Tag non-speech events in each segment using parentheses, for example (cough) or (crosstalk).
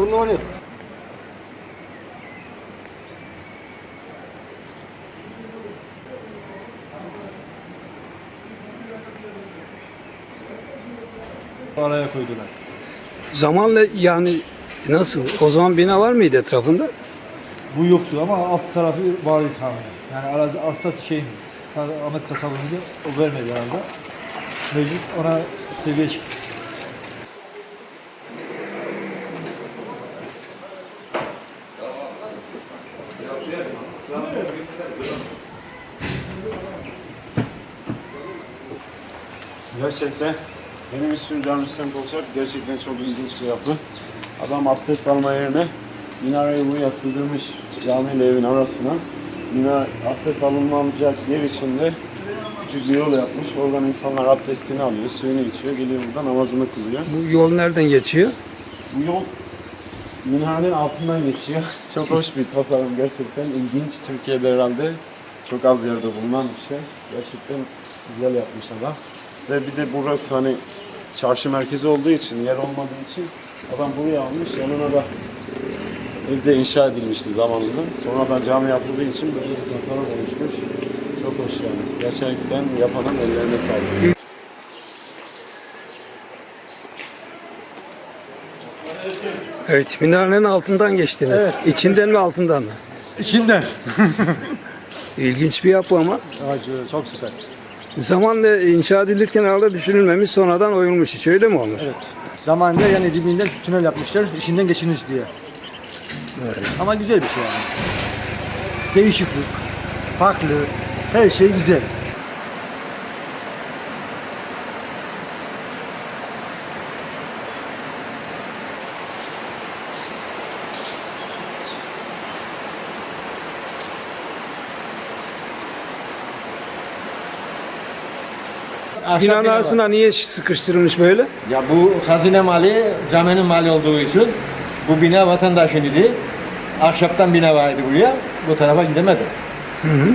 Oluyor? Araya koydular. Zamanla yani nasıl? O zaman bina var mıydı etrafında? Bu yoktu ama alt tarafı vardı tamamen. Yani arazi arsası şey Ahmet kasabımızda o vermedi herhalde. Mecbur ona seviye çıktı. Gerçekten benim ismim Can Rüstem Kolçak. Gerçekten çok ilginç bir yapı. Adam abdest alma yerine minareyi buraya sığdırmış camiyle evin arasına. Minare, abdest alınmayacak yer içinde küçük bir yol yapmış. Oradan insanlar abdestini alıyor, suyunu içiyor, geliyor burada namazını kılıyor. Bu yol nereden geçiyor? Bu yol minarenin altından geçiyor. (laughs) Çok hoş bir tasarım gerçekten. ilginç. Türkiye'de herhalde çok az yerde bulunan bir şey. Gerçekten güzel yapmış adam. Ve bir de burası hani çarşı merkezi olduğu için, yer olmadığı için adam buraya almış. Yanına da evde inşa edilmişti zamanında. Sonradan cami yapıldığı için böyle bir tasarım oluşmuş. Çok hoş yani. Gerçekten yapanın ellerine sağlık. Evet, minarenin altından geçtiniz. İçinden mi altından mı? İçinden. İlginç bir yapı ama. Acı, çok süper. Zamanla inşa edilirken herhalde düşünülmemiş, sonradan oyulmuş hiç öyle mi olmuş? Evet. Zamanında yani dibinden tünel yapmışlar, içinden geçiniz diye. Evet. Ama güzel bir şey yani. Değişiklik, farklı, her şey güzel. Binanın arasına niye sıkıştırılmış böyle? Ya bu hazine mali caminin mali olduğu için bu bina vatandaşın idi. Ahşaptan bina vardı buraya. Bu tarafa gidemedi.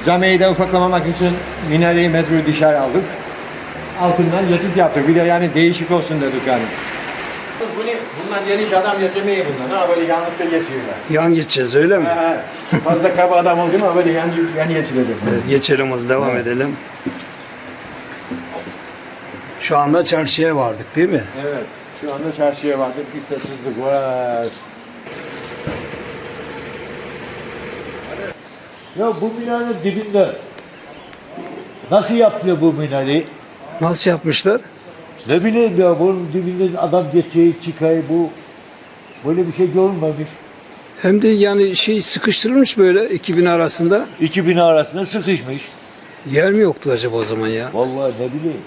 Camiyi de ufaklamamak için minareyi mecbur dışarı aldık. Altından geçit yaptık. Bir de yani değişik olsun dedik yani. Bunu, bunlar geniş adam geçemeyi bunlar. Ha böyle yanlıkta geçiyorlar. Yan gideceğiz öyle mi? Ha, Fazla kaba adam oldu mu böyle yan, yan geçilecek. Evet, geçelim zaman, devam edelim. Şu anda çarşıya vardık değil mi? Evet. Şu anda çarşıya vardık. Bir sessizlik var. Ya bu minarenin dibinde nasıl yapıyor bu minareyi? Nasıl yapmışlar? Ne bileyim ya bunun dibinde adam geçiyor çıkıyor bu böyle bir şey görülmemiş. Hem de yani şey sıkıştırılmış böyle iki bina arasında. İki bina arasında sıkışmış. Yer mi yoktu acaba o zaman ya? Vallahi ne bileyim.